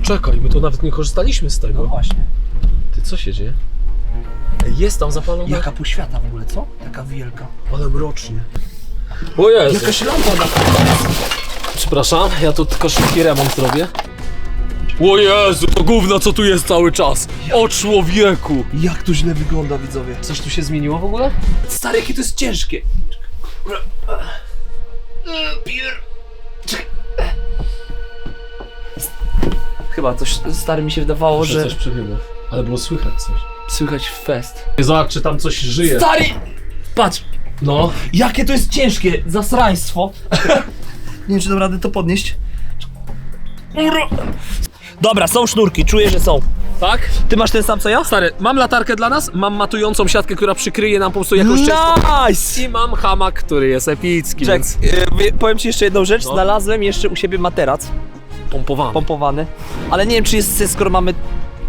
Poczekaj, my to nawet nie korzystaliśmy z No tego. właśnie. Ty, co się dzieje? Ej, Jest tam zapalone. Jaka poświata w ogóle, co? Taka wielka. Ale mrocznie. O Jezu. Jakaś lampa na Przepraszam, ja tu tylko szybki remont zrobię. O Jezu, to gówno co tu jest cały czas. O człowieku. Jak to źle wygląda, widzowie. Coś tu się zmieniło w ogóle? Stary, jakie to jest ciężkie. Pier... Chyba coś, stary, mi się wydawało, Że że coś przebiegło. Ale było słychać coś. słychać fest. Zobacz, czy tam coś żyje. Stary! Patrz, No. jakie to jest ciężkie, zasraństwo. Nie wiem, czy dam radę to podnieść. Dobra, są sznurki, czuję, że są. Tak? Ty masz ten sam co ja? Stary, mam latarkę dla nas, mam matującą siatkę, która przykryje nam po prostu jakąś część. Nice! I mam hamak, który jest epicki, Czek, więc y, powiem ci jeszcze jedną rzecz. No. Znalazłem jeszcze u siebie materac pompowany. pompowany, ale nie wiem, czy jest skoro mamy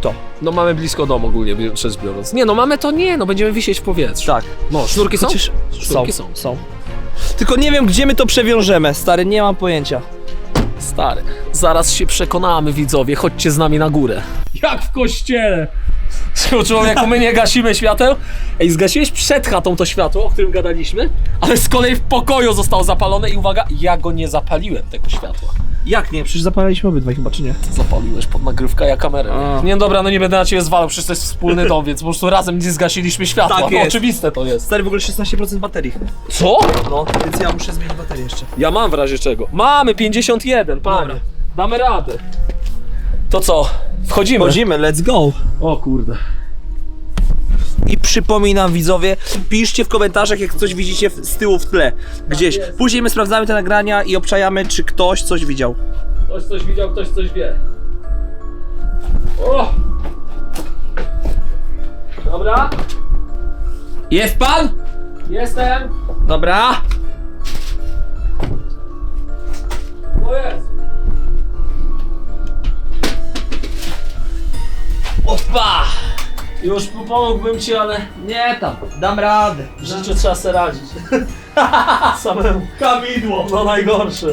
to. No mamy blisko domu ogólnie rzecz biorąc. Nie no, mamy to nie, no będziemy wisieć w powietrzu. Tak. No, sznurki są? Chociaż Sznurki są, są. są. Tylko nie wiem, gdzie my to przewiążemy, stary, nie mam pojęcia. Stary, zaraz się przekonamy widzowie, chodźcie z nami na górę. Jak w kościele! Człowieku, my nie gasimy świateł. Ej, zgasiłeś przed chatą to światło, o którym gadaliśmy, ale z kolei w pokoju zostało zapalone i uwaga, ja go nie zapaliłem, tego światła. Jak nie? Przecież zapaliliśmy obydwaj chyba, czy nie? Zapaliłeś pod nagrywkę, ja kamerę. A. Nie, dobra, no nie będę na ciebie zwalał, przecież to jest wspólny dom, więc po prostu razem nie zgasiliśmy światła. Tak no, jest. oczywiste to jest. Stary, w ogóle 16% baterii. Co? No, więc ja muszę zmienić baterię jeszcze. Ja mam w razie czego. Mamy 51, panie. Dobra. Damy radę. To co? Wchodzimy. Chodzimy, let's go! O kurde. I przypominam widzowie, piszcie w komentarzach jak coś widzicie w- z tyłu w tle, gdzieś. jest. Później my sprawdzamy te nagrania i obczajamy, czy ktoś coś widział. Ktoś coś widział, ktoś coś wie. O! Dobra, Jest pan? jestem. Dobra. Już pomógłbym ci, ale Nie tam, dam radę. w życiu trzeba sobie radzić. Samemu. Kamidło. No najgorsze.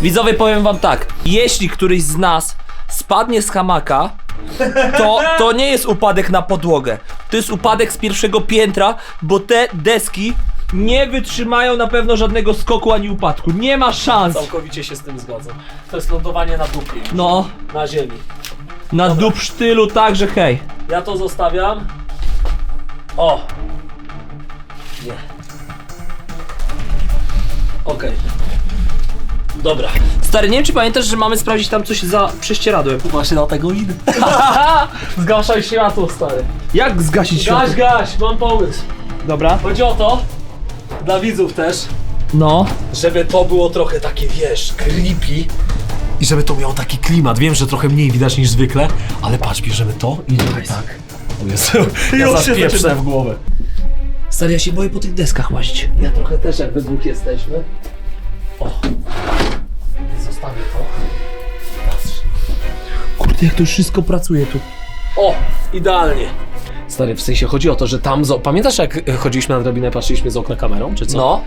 Widzowie, powiem wam tak. Jeśli któryś z nas spadnie z hamaka, to, to nie jest upadek na podłogę. To jest upadek z pierwszego piętra, bo te deski nie wytrzymają na pewno żadnego skoku ani upadku. Nie ma szans. Całkowicie się z tym zgadzam. To jest lądowanie na dupie. No, Na ziemi. Na dup sztylu także hej. Ja to zostawiam. O! Nie. Okej. Dobra. Stary, nie wiem czy pamiętasz, że mamy sprawdzić tam coś za prześcieradłem. Właśnie dlatego idę. Zgaszaj światło, stary. Jak zgasić Gaś, gaś, mam pomysł. Dobra. Chodzi o to, dla widzów też, No. żeby to było trochę takie, wiesz, creepy. I żeby to miało taki klimat. Wiem, że trochę mniej widać niż zwykle, ale patrz, bierzemy to i idziemy tak. O Jezu, ja Już się zapieprze zaczyna. w głowę. Stary, ja się boję po tych deskach łazić. Ja trochę też jak we dwóch jesteśmy. O. Zostawię to. Patrz. Kurde, jak to wszystko pracuje tu. O, idealnie. Stary, w sensie chodzi o to, że tam. Pamiętasz jak chodziliśmy na drabinę, patrzyliśmy z okna kamerą, czy co? No.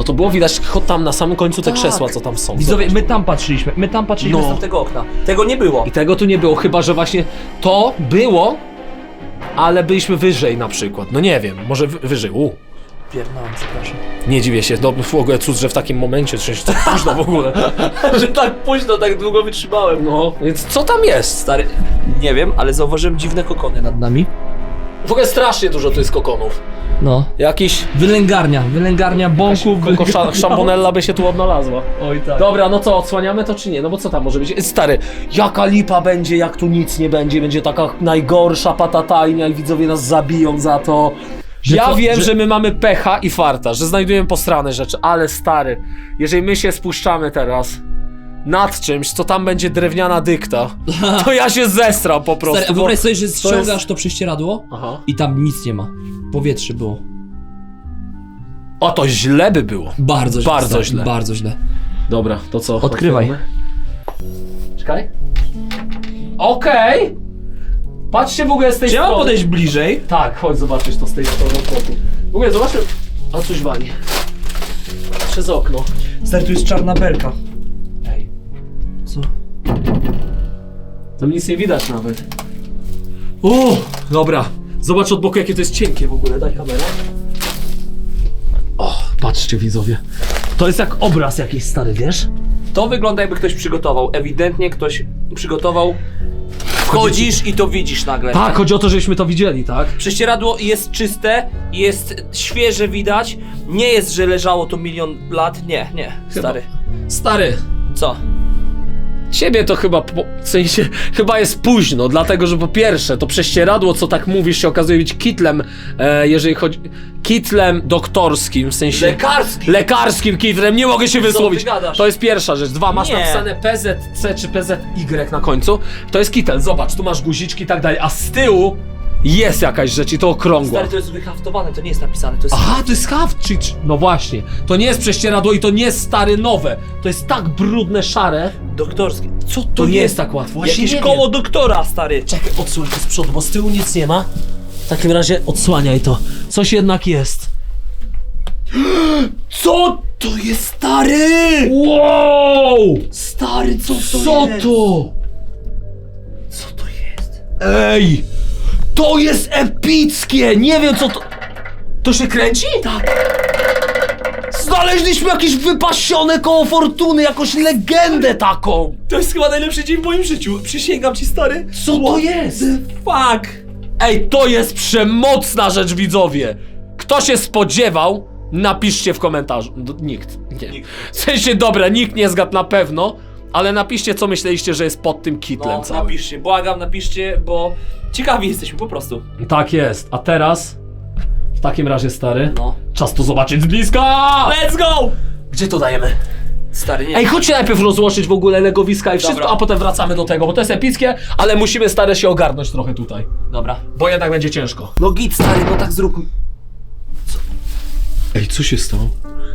No to było widać cho- tam na samym końcu te Tak. krzesła, co tam są. Widzowie, my tam patrzyliśmy, my tam patrzyliśmy No. z tamtego okna. Tego nie było. I tego tu nie było, chyba że właśnie to było, ale byliśmy wyżej na przykład. No nie wiem, może wy- wyżej. U. Pierdolę, przepraszam. Nie dziwię się, no w ogóle cud, że w takim momencie, że to późno w ogóle. że tak późno, tak długo wytrzymałem. No, więc co tam jest? Stary, nie wiem, ale zauważyłem dziwne kokony nad nami. W ogóle strasznie dużo tu jest kokonów. No. Jakiś Wylęgarnia, wylęgarnia bąków. Tylko szam, szambonella by się tu odnalazła. Oj tak. Dobra, no co, odsłaniamy to czy nie? No bo co tam może być? Stary, jaka lipa będzie, jak tu nic nie będzie, będzie taka najgorsza patatajnia i widzowie nas zabiją za to. Że ja co- wiem, że- że... my mamy pecha i farta, że znajdujemy posrane rzeczy, ale stary, jeżeli my się spuszczamy teraz nad czymś, co tam będzie drewniana dykta, to ja się zestram po prostu. Stary, a bo- wyobraź sobie, że to ściągasz jest- to prześcieradło Aha. i tam nic nie ma. Powietrze było. O, to źle by było. Bardzo źle. Bardzo stary, źle. Bardzo źle. Dobra, to co? Odkrywaj. Czekaj. Okej. Patrzcie w ogóle z tej Czy ja mam strony. podejść bliżej? Tak, chodź zobaczysz to z tej strony. W ogóle zobaczmy. A coś wali. Przez okno. Stary, tu jest czarna belka. Co? Tam nic nie widać nawet. O, dobra. Zobacz od boku, jakie to jest cienkie w ogóle. Daj kamerę. O, patrzcie widzowie. To jest jak obraz jakiś stary, wiesz? To wygląda jakby ktoś przygotował. Ewidentnie ktoś przygotował. Wchodzisz i to widzisz nagle. Tak, chodzi o to, żebyśmy to widzieli, tak? Prześcieradło jest czyste, jest świeże widać. Nie jest, że leżało to milion lat. Nie, nie, stary. Stary, Co? Ciebie to chyba, po, w sensie, chyba jest późno, dlatego że po pierwsze, to prześcieradło, co tak mówisz, się okazuje być kitlem, e, jeżeli chodzi, kitlem doktorskim, w sensie... Lekarski! Lekarskim kitlem, nie mogę się wysłowić. gadasz? To jest pierwsza rzecz. Dwa, masz Nie. napisane PZC czy PZY na końcu. To jest kitel, zobacz, tu masz guziczki i tak dalej, a z tyłu jest jakaś rzecz i to okrągła. Stary, to jest wyhaftowane, to nie jest napisane, to jest... Aha, to jest haft, czy, czy... No właśnie, to nie jest prześcieradło i to nie jest stare nowe. To jest tak brudne, szare. Doktorskie. Co to, To nie jest tak łatwo. Właśnie Jakieś nie koło wiem. doktora, stary. Czekaj, odsłoń to z przodu, bo z tyłu nic nie ma. W takim razie odsłaniaj to. Coś jednak jest. Co to jest, stary? Wow! Stary, co to Co jest? to? Co to jest? Ej! To jest epickie! Nie wiem co to... To się kręci? Tak. Znaleźliśmy jakieś wypasione koło fortuny, jakąś legendę taką! To jest chyba najlepszy dzień w moim życiu. Przysięgam ci, stary. Co to jest? Fuck. Ej, to jest przemocna rzecz, widzowie! Kto się spodziewał? Napiszcie w komentarzu. No, nikt. Nie. Nikt. W sensie, dobra, nikt nie zgadł na pewno, ale napiszcie, co myśleliście, że jest pod tym kitlem No, całym. napiszcie, błagam, napiszcie, bo ciekawi jesteśmy po prostu. Tak jest. A teraz, w takim razie, stary, No. czas to zobaczyć z bliska! Let's go! Gdzie to dajemy? Stary, nie. Ej, chodźcie najpierw rozłożyć w ogóle legowiska i wszystko, Dobra. a potem wracamy do tego, bo to jest epickie, ale musimy stare się ogarnąć trochę tutaj. Dobra. Bo jednak będzie ciężko. No git, stary, no tak zrób. Ej, co się stało?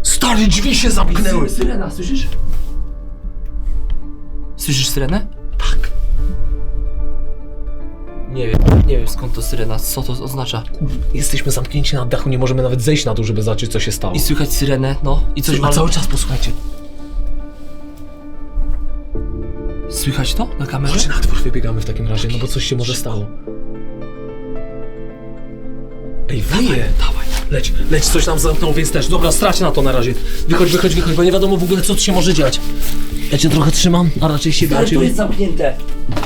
Stare drzwi się zamknęły! Syrena, słyszysz? Słyszysz syrenę? Tak. Nie wiem, nie wiem skąd to syrena, co to oznacza. Jesteśmy zamknięci na dachu, nie możemy nawet zejść na dół, żeby zobaczyć, co się stało. I słychać syrenę, no. I coś A cały czas posłuchajcie. Słychać to na kamerze? Chodź na dwór, wybiegamy w takim razie, no bo coś się może stało. Ej, wyje! Dawaj. Leć, leć, coś nam zamknął, więc też. Dobra, strać na to na razie. Wychodź, wychodź, wychodź, bo nie wiadomo w ogóle, co tu się może dziać. Ja cię trochę trzymam, a raczej siebie, a Stary, to jest zamknięte.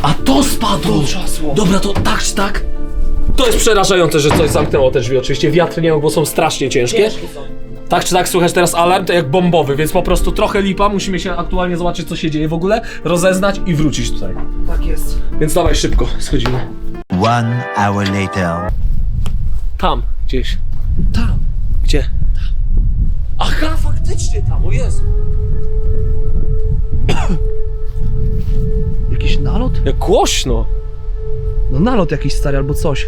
A to spadło! To trzasło. Dobra, to tak czy tak? To jest przerażające, że coś zamknęło te drzwi. Oczywiście wiatr nie ma, bo są strasznie ciężkie. Tak czy tak, słychać teraz alarm, to jak bombowy, więc po prostu trochę lipa. Musimy się aktualnie zobaczyć, co się dzieje w ogóle, rozeznać i wrócić tutaj. Tak jest. Więc dawaj szybko, schodzimy. One hour later. Tam, gdzieś. Tam. Gdzie? Aha, faktycznie tam, o Jezu. Nalot? Jak głośno. No nalot jakiś stary albo coś.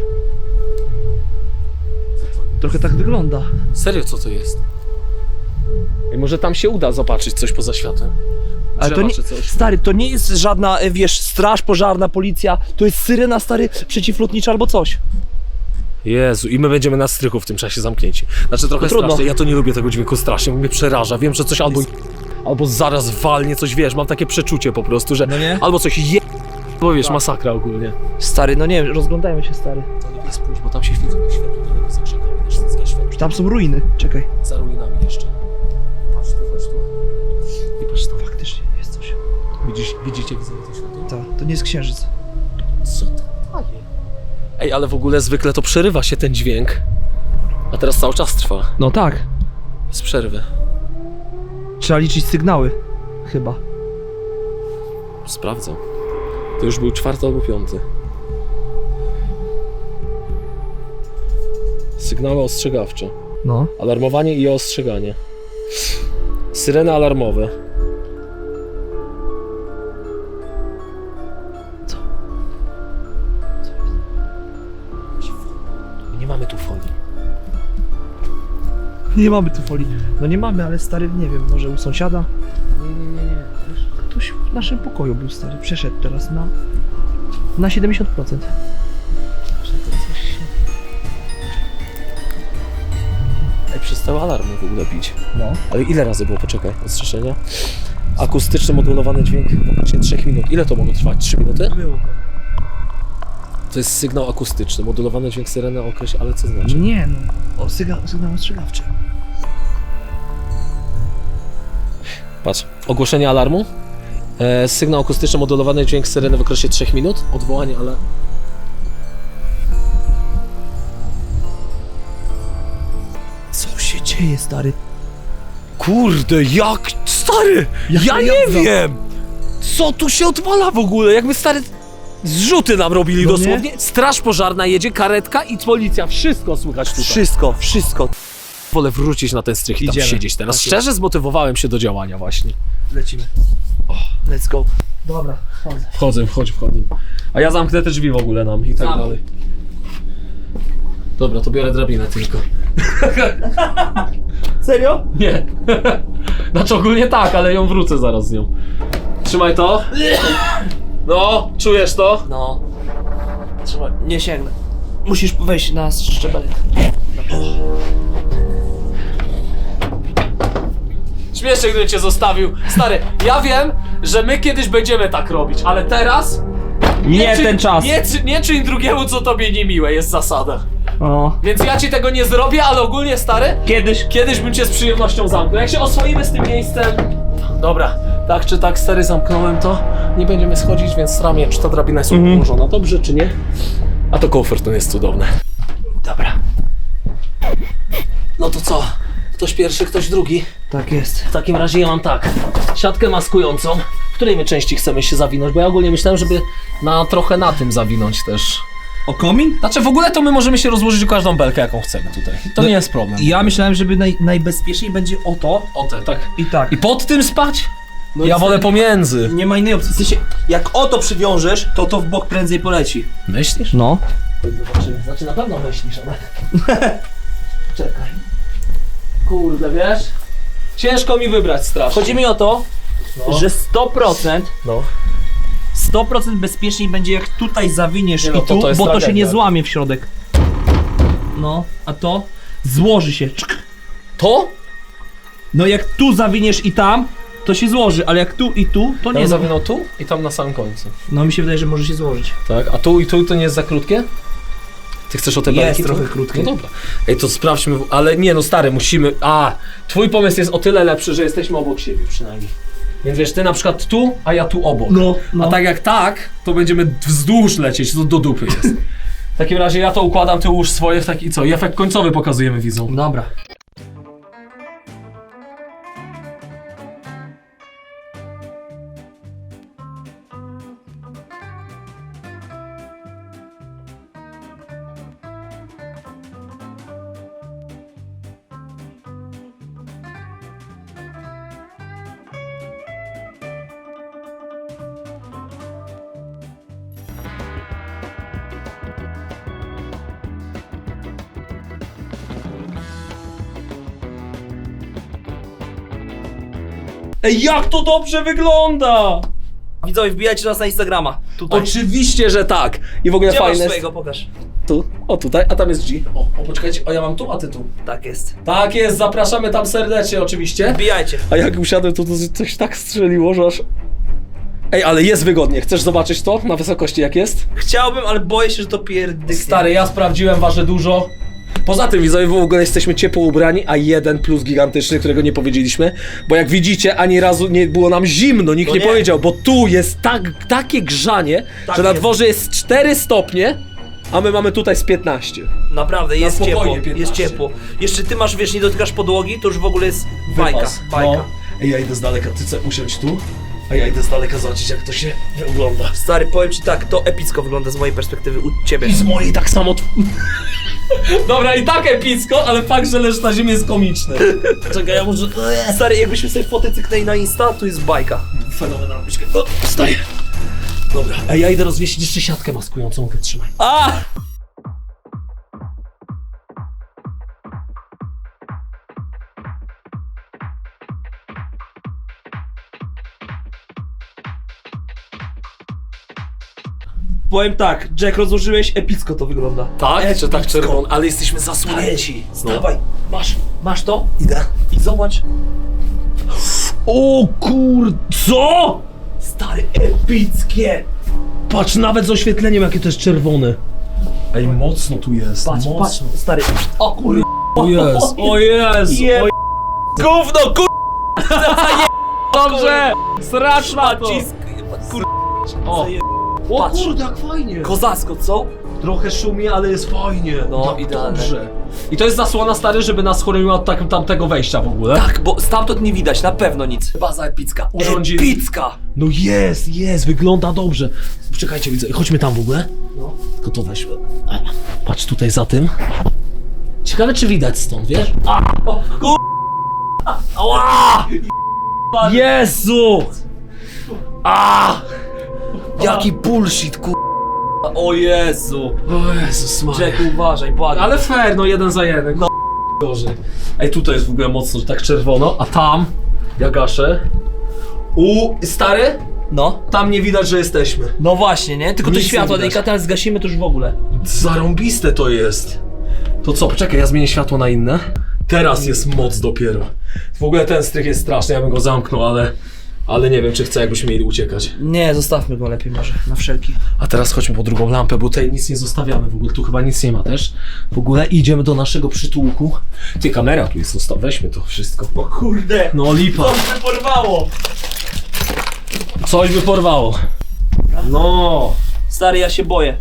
Trochę tak wygląda. Serio, co to jest? I może tam się uda zobaczyć coś poza światem. Ale to Drzewa nie, czy coś. stary, to nie jest żadna, e, wiesz, straż pożarna, policja. To jest syrena, stary, przeciwlotnicza albo coś. Jezu, i my będziemy na strychu w tym czasie zamknięci. Znaczy trochę No trudno. strasznie, ja to nie lubię tego dźwięku strasznie, mnie przeraża. Wiem, że coś albo albo zaraz walnie coś, wiesz, mam takie przeczucie po prostu, że No nie? albo coś je... Bo wiesz, masakra ogólnie. Stary, no nie wiem, rozglądajmy się, stary. To nie spójrz, bo tam się widzą światło, daleko za krzakami, też zgaś światło. Tam są ruiny. Czekaj. Za ruinami jeszcze. Patrz tu, patrz tu. I patrz tu. Faktycznie jest coś. Widzisz, widzicie, widzę to światło? Ta, to nie jest księżyc. Co to daje? Ej, ale w ogóle zwykle to przerywa się ten dźwięk. A teraz cały czas trwa. No tak. Bez przerwy. Trzeba liczyć sygnały. Chyba. Sprawdzę. To już był czwarty albo piąty. Sygnały ostrzegawcze. No. Alarmowanie i ostrzeganie. Syreny alarmowe. Co? Nie mamy tu. Nie mamy tu folii. No nie mamy, ale stary, nie wiem, może u sąsiada? Nie, nie, nie, nie. Ktoś w naszym pokoju był stary. Przeszedł teraz na... Na 70%. Ej, przestały alarmy w ogóle bić. No. Ale ile razy było, poczekaj, ostrzeżenia? Akustyczny modulowany dźwięk w okresie 3 minut. Ile to mogło trwać? 3 minuty? Było. To jest sygnał akustyczny, modulowany dźwięk syreny o okresie, ale co znaczy? Nie no, o sygnał, sygnał ostrzegawczy. Patrz, ogłoszenie alarmu. E, sygnał akustyczny, modulowany dźwięk syreny w okresie 3 minut. Odwołanie, ale... Co się dzieje, stary? Kurde, jak, stary, ja nie wiem! Co tu się odwala w ogóle? Jakby stary zrzuty nam robili No dosłownie. Straż pożarna jedzie, karetka i policja. Wszystko słychać tutaj. Wszystko, wszystko. Wolę wrócić na ten strych i tam Idziemy. siedzieć teraz. Tak. Szczerze zmotywowałem się do działania właśnie. Lecimy. Let's go. Dobra, chodzę. Wchodzę, wchodź, wchodzę. A ja zamknę te drzwi w ogóle nam i tak Zamknij. dalej. Dobra, to biorę drabinę tylko. Serio? Nie. Znaczy ogólnie tak, ale ją wrócę zaraz z nią. Trzymaj to. No, czujesz to? No. Trzeba, nie sięgnę. Musisz wejść na szczebelek. Śmiesznie, gdybym cię zostawił. Stary, ja wiem, że my kiedyś będziemy tak robić, ale teraz... Nie czy- ten czas. Nie, czy- nie czyń drugiemu, co tobie niemiłe, jest zasada. O. Więc ja ci tego nie zrobię, ale ogólnie, stary, Kiedyś. kiedyś bym cię z przyjemnością zamknął. Jak się oswoimy z tym miejscem... Dobra, tak czy tak, stary, zamknąłem to. Nie będziemy schodzić, więc ramię, czy ta drabina jest Mhm. ułożona dobrze, czy nie? A to komfort jest cudowne. Dobra. No to co? Ktoś pierwszy, ktoś drugi. Tak jest. W takim razie ja mam tak, siatkę maskującą, w której my części chcemy się zawinąć, bo ja ogólnie myślałem, żeby na trochę na tym zawinąć też. O komin? Znaczy w ogóle to my możemy się rozłożyć każdą belkę, jaką chcemy tutaj. To No, nie jest problem. Ja myślałem, żeby naj, najbezpieczniej będzie o to O te, tak. i tak. I pod tym spać? No ja wolę wtedy- pomiędzy. Nie ma innej opcji. W sensie, jak o to przywiążesz, to to w bok prędzej poleci. Myślisz? No. Znaczy, znaczy na pewno myślisz, ale... Czekaj. Kurde, wiesz? Ciężko mi wybrać strasznie. Chodzi mi o to, No. że 100%, No. 100% bezpieczniej będzie jak tutaj zawiniesz Nie no, i to tu, to jest bo to się tragedia. nie złamie w środek. No, a to złoży się. Czk. To? No jak tu zawiniesz i tam, to się złoży, ale jak tu i tu, to Nie. No, zawinął tu i tam na samym końcu. no mi się wydaje, że może się złożyć. Tak, a tu i tu to nie jest za krótkie? Ty chcesz o te Jest belki? trochę krótkie. No dobra. Ej, to sprawdźmy, w- ale nie no stary, musimy... A, twój pomysł jest o tyle lepszy, że jesteśmy obok siebie przynajmniej. Więc wiesz, ty na przykład tu, a ja tu obok. No, no. A tak jak tak, to będziemy wzdłuż lecieć, to do dupy jest. W takim razie ja to układam, ty ułóż swoje w taki co? I efekt końcowy pokazujemy widzom. Dobra. Ej, jak to dobrze wygląda! Widzowie, wbijajcie nas na Instagrama. Tutaj. Oczywiście, że tak. I w ogóle Gdzie masz fajne swojego? Pokaż. Tu, o tutaj, a tam jest G. O, o poczekajcie, o ja mam tu, a ty tu. Tak jest. Tak jest, zapraszamy tam serdecznie oczywiście. Wbijajcie. A jak usiadłem, to, to coś tak strzeliło, że aż... Ej, ale jest wygodnie. Chcesz zobaczyć to na wysokości jak jest? Chciałbym, ale boję się, że to pierdyknie. Stary, ja sprawdziłem, waży dużo. Poza tym widzowie w ogóle jesteśmy ciepło ubrani, a jeden plus gigantyczny, którego nie powiedzieliśmy, bo jak widzicie, ani razu nie było nam zimno, nikt No nie, nie. powiedział, bo tu jest tak, takie grzanie, Tak że na jest. dworze jest 4 stopnie, a my mamy tutaj z 15. Naprawdę, jest spokojnie, ciepło. 15. Jest ciepło. Jeszcze ty masz, wiesz, nie dotykasz podłogi, to już w ogóle jest bajka. Wypas. Bajka. No. Ej, ja idę z daleka, ty chcesz usiąść tu, a ja idę z daleka zobaczyć jak to się wygląda. Stary, powiem ci tak, to epicko wygląda z mojej perspektywy u ciebie. I z mojej tak samo. Dobra, i tak epicko, ale fakt, że leż na ziemi jest komiczny. Czekaj, ja może... Stary, jakbyśmy sobie fotę cyknęli na Insta, to jest bajka. Fenomenalnie. O, wstaję. Dobra, a ja idę rozwiesić jeszcze siatkę maskującą, mogę trzymaj. A! Powiem tak, Jack, rozłożyłeś, epicko to wygląda. Tak? Czy tak Epicko. czerwony? Ale jesteśmy zasłonięci. Dawaj, masz, masz to? Idę. I zobacz. O kur... Co? Stary, epickie! Patrz, nawet z oświetleniem jakie to jest czerwone. Ej, mocno tu jest, Patrz, mocno. patrz, stary. O kurde. O jest, o jest, Je- o Gówno, kur... Dobrze! Sracz na to! Nacisk. Kur... O. O Patrz. kurde, jak fajnie! Kozacko, co? Trochę szumi, ale jest fajnie. No, tak idealne. Dobrze. I to jest zasłona stary, żeby nas chroniła od tak, tamtego wejścia w ogóle. Tak, bo stamtąd nie widać, na pewno nic. Baza epicka. Urządzi- Epicka! No jest, jest, wygląda dobrze. Czekajcie, widzę. Chodźmy tam w ogóle. No. Tylko to weźmy. Patrz tutaj za tym. Ciekawe, czy widać stąd, wiesz? O, kur... Ała! Jezu! A! Jaki bullshit, kur... O Jezu. O Jezus Maria. Jack, uważaj, błagam. Ale fair, no jeden za jeden. No gorzej. Ej, tutaj jest w ogóle mocno tak czerwono, a tam ja gaszę. U, stary, No. tam nie widać, że jesteśmy. No właśnie, nie? Tylko to Nic nie światło widać. delikatne, ale zgasimy to już w ogóle. Zarąbiste to jest. To co, poczekaj, ja zmienię światło na inne. Teraz jest moc dopiero. W ogóle ten strych jest straszny, ja bym go zamknął, ale... Ale nie wiem, czy chcę, jakbyśmy mieli uciekać. Nie, zostawmy go lepiej może, na wszelki. A teraz chodźmy po drugą lampę, bo tutaj nic nie zostawiamy w ogóle. Tu chyba nic nie ma też. W ogóle idziemy do naszego przytułku. Ty, kamera tu jest, zostaw, weźmy to wszystko. O kurde! No lipa. się porwało! Coś by porwało. No, Stary, ja się boję.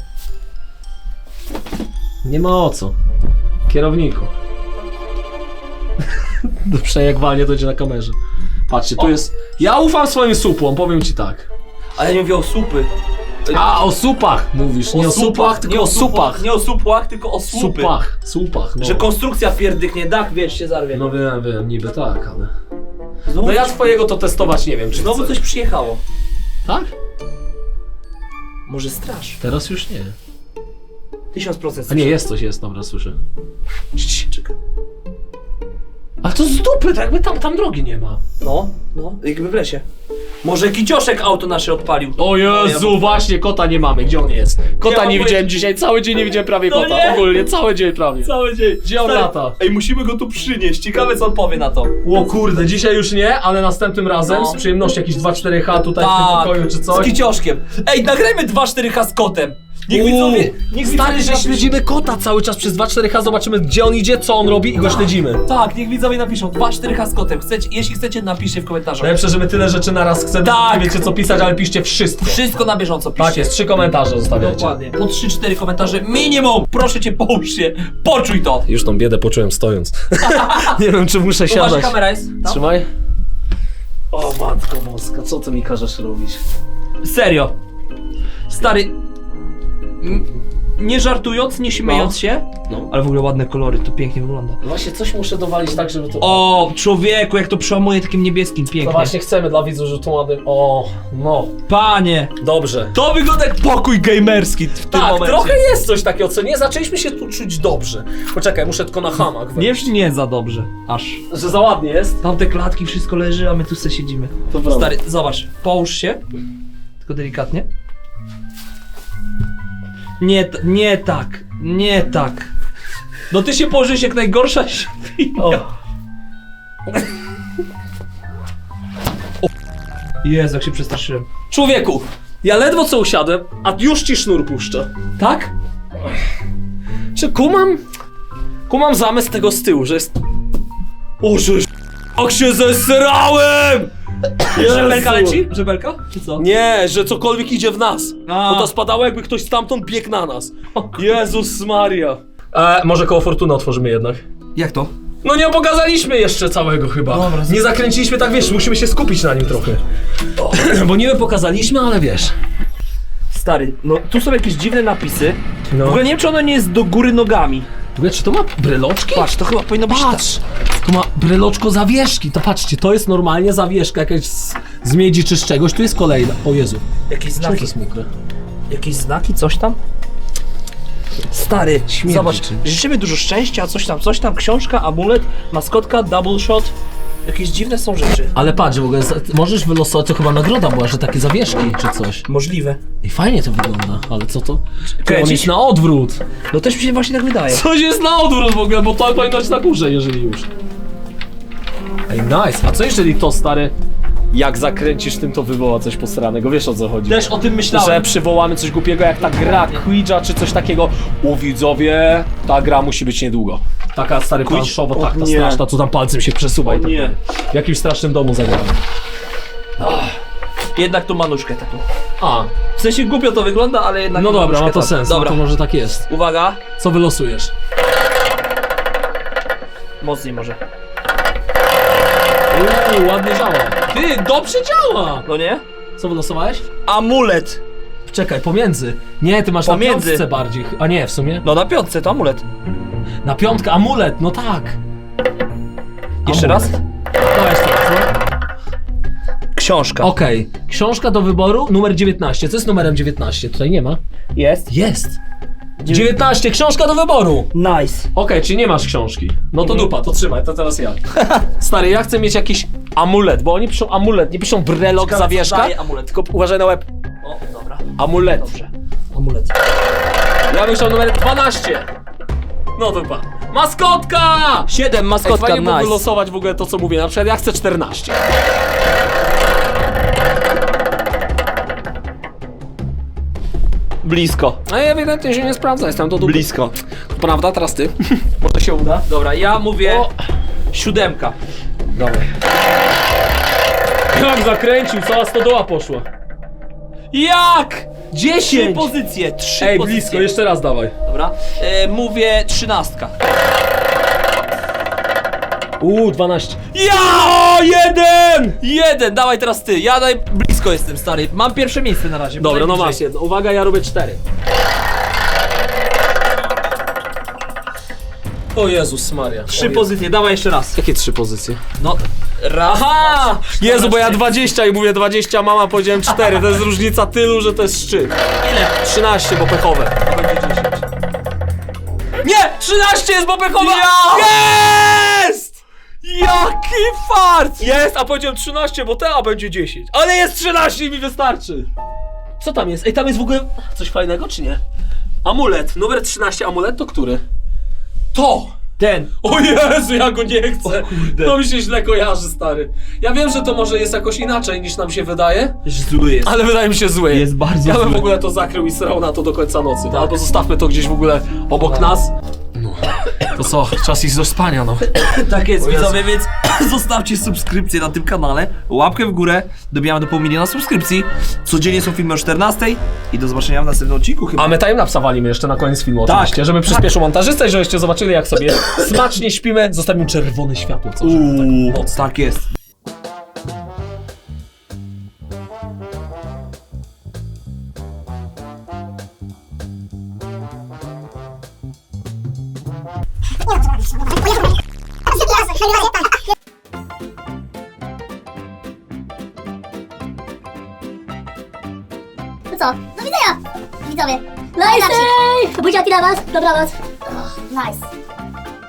nie ma o co. Kierowniku. Dobrze, jak walnie, to będzie na kamerze. Patrzcie, tu jest... Ja ufam swoim supłom, powiem ci tak. Ale ja nie mówię o supy. A, o supach mówisz. Nie o supach, tylko nie o supach. Nie o supłach, tylko o słupy. Supach, supach, no. Że konstrukcja pierdyknie, dach wiesz się zarwie. No wiem, wiem, niby tak, ale... znowu, No ja twojego to testować nie wiem, czy znowu chcę. coś przyjechało. Tak? Może straż? Teraz już nie. Tysiąc procent. A nie, jest coś, jest, dobra, słyszę. Cii, Czekaj. Ale to z dupy, tak jakby tam, tam drogi nie ma. No, no, jakby w lesie. Może kicioszek auto nasze odpalił. O Jezu, właśnie, kota nie mamy, gdzie on jest? Kota Ja nie widziałem dzisiaj, cały dzień nie widziałem prawie No kota, nie. ogólnie, cały dzień prawie. Cały dzień. Gdzie on Stary, lata? Ej, musimy go tu przynieść. Ciekawe co on powie na to. O kurde, dzisiaj już nie, ale następnym razem No. z przyjemnością jakieś 2-4H tutaj w tym Tak, pokoju czy z coś. kicioszkiem. Ej, nagrajmy 2-4H z kotem. Niech widzowie, niech Stary, widzowie że śledzimy kota cały czas przez 2-4H, zobaczymy gdzie on idzie, co on robi i go śledzimy. Tak, niech widzowie napiszą 2-4H z kotem. Chcecie, jeśli chcecie, napiszcie w komentarzu. Najlepsze, że my tyle rzeczy naraz chcemy, Tak. nie wiecie co pisać, ale piszcie wszystko. Wszystko na bieżąco piszcie. Tak jest, trzy komentarze zostawiajcie. Dokładnie. Po 3-4 komentarze minimum. Proszę cię, połóż się. Poczuj to. Już tą biedę poczułem stojąc. nie wiem, czy muszę siadać. kamera jest? Tam? Trzymaj. O matko boska, co ty mi każesz robić? Serio. Stary. M- Nie żartując, nie śmiejąc się. No. Ale w ogóle ładne kolory, to pięknie wygląda. Właśnie coś muszę dowalić tak, żeby to... O, człowieku, jak to przełamuje takim niebieskim, To pięknie. właśnie chcemy dla widzów, że tu ładny... O, no, Panie. dobrze. To wygląda jak pokój gamerski w tym Tak, momencie. trochę jest coś takiego, co nie? Zaczęliśmy się tu czuć dobrze. Poczekaj, muszę tylko na hamak Nie wejść. wiem, nie za dobrze. Aż. Że za ładnie jest? Tam te klatki, wszystko leży, a my tu sobie siedzimy. To prawda. Stary, zobacz, połóż się. Tylko delikatnie. Nie, t- nie tak, nie tak. No ty się położysz jak najgorsza świnia. O. Jezu, jak się przestraszyłem. Człowieku, ja ledwo co usiadłem, a już ci sznur puszczę. Tak? Czy kumam? Kumam zamysł tego z tyłu, że jest... O, że... Jak się zesrałem! Żebelka leci? Żebelka? Czy co? Nie, że cokolwiek idzie w nas. A. Bo to spadało jakby ktoś stamtąd biegł na nas. Jezus Maria. E, może koło fortuny otworzymy jednak. Jak to? No nie pokazaliśmy jeszcze całego chyba. Dobra, nie zakręciliśmy tak, wiesz, musimy się skupić na nim trochę. Bo niby pokazaliśmy, ale wiesz. Stary, no tu są jakieś dziwne napisy. No. W ogóle nie wiem, czy ono nie jest do góry nogami. Ogóle, czy to ma bryloczki? Patrz, to chyba powinno być Patrz! Tu ma bryloczko zawieszki. To patrzcie, to jest normalnie zawieszka jakaś z, z miedzi czy z czegoś. Tu jest kolejna. O Jezu, tak. Jakieś czemu to znaki, jest mokre? jakieś znaki, coś tam? Stary, Śmierdzi zobacz, czymś. życzymy dużo szczęścia, coś tam, coś tam, książka, amulet, maskotka, double shot. Jakieś dziwne są rzeczy. Ale patrz, w ogóle za- możesz wylosować, to chyba nagroda była, że takie zawieszki czy coś. Możliwe. I fajnie to wygląda, ale co to? To on Kręcić? jest na odwrót. No też mi się właśnie tak wydaje. Coś jest na odwrót w ogóle, bo to powinno być na górze, jeżeli już. Ej, nice. A co jeżeli to, stary, jak zakręcisz tym, to wywoła coś posranego. Wiesz o co chodzi? Też o tym że myślałem. przywołamy coś głupiego jak ta gra Ouija czy coś takiego. U widzowie, ta gra musi być niedługo. Taka stary planszowa, tak, ta nie. straszna, co tam palcem się przesuwa i tak nie. W jakimś strasznym domu zagramy. Jednak tu manuszkę taką. A, W sensie głupio to wygląda, ale jednak no dobra, manuszkę ma to tam. sens, Dobra, no to może tak jest. uwaga. Co wylosujesz? Mocniej może. Uuu, ładnie działa. Ty, dobrze działa! No nie? Co wylosowałeś? Amulet. Czekaj, pomiędzy. Nie, ty masz Pomiędzy. na piątce bardziej. A nie, w sumie. No na piątce to amulet. Na piątkę, amulet, no tak. Jeszcze Amulet. raz? Jeszcze raz, no. Książka. Okej, książka do wyboru, numer 19. Co jest numerem 19? Tutaj nie ma. Jest. Jest. 19, książka do wyboru! Nice. Okej, czyli nie masz książki. No to dupa, to trzymaj, to teraz ja. Stary, ja chcę mieć jakiś amulet, bo oni piszą amulet, nie piszą brelok, Ciekawe, co zawieszka, daje amulet. tylko uważaj na łeb. O, dobra. Amulet. Dobrze. Amulet. Ja bym chciał numer 12. No dupa. Maskotka! Siedem, Ej, maskotka, fajnie było nice. wylosować w ogóle to, co mówię. Na przykład ja chcę 14. Blisko. A ja ewidentnie się nie sprawdza, jestem do dupy. Blisko. Prawda, teraz ty? Może się uda? Dobra, ja mówię O. siódemka. Dawaj. Jak zakręcił, cała stodoła poszła. Jak? Trzy 10! pozycje, trzy Ej, pozycje. blisko, jeszcze raz dawaj. Dobra. E, mówię trzynastka. Uuu, 12. Ja! Jeden! Jeden! Dawaj teraz ty. Ja daj blisko jestem, stary. Mam pierwsze miejsce na razie. Dobra, no najbliżej. masz jedno. Uwaga, ja robię 4. O Jezus Maria. Trzy pozycje, dawaj jeszcze raz. Jakie trzy pozycje? No, raz. Aha! Jezu, bo ja 20 i mówię 20, mama powiedziałem 4. To jest różnica tylu, że to jest szczyt. Ile? 13, bo pechowe. To będzie 10. Nie! 13 jest, bo pechowe! Ja! Jest! Jaki fart! Jest, a powiedziałem 13, bo te, a będzie 10. Ale jest 13 i mi wystarczy. Co tam jest? Ej, tam jest w ogóle coś fajnego, czy nie? Amulet. Numer 13, amulet to który? To! Ten. O Jezu, ja go nie chcę. Kurde. To mi się źle kojarzy, stary. Ja wiem, że to może jest jakoś inaczej niż nam się wydaje, Zły jest. ale wydaje mi się zły. Jest bardzo Ja bym zły. w ogóle to zakrył i srał na to do końca nocy. Albo zostawmy to gdzieś w ogóle obok nas. No. To co? Czas iść do spania, no. Tak jest, widzowie, więc zostawcie subskrypcję na tym kanale, łapkę w górę, dobijamy do pół miliona subskrypcji. Codziennie są filmy o 14 i do zobaczenia w następnym odcinku chyba. A my timelapsa walimy jeszcze na koniec filmu Tak. oczywiście, żeby przyspieszył montażysta i żebyście zobaczyli jak sobie smacznie śpimy. Zostawimy czerwone światło, co żeby tak Uuu, mocno. tak jest. No co? Do widzenia! Widzowie. Nice! Buziaki dla was, dobranoc. Oh, nice.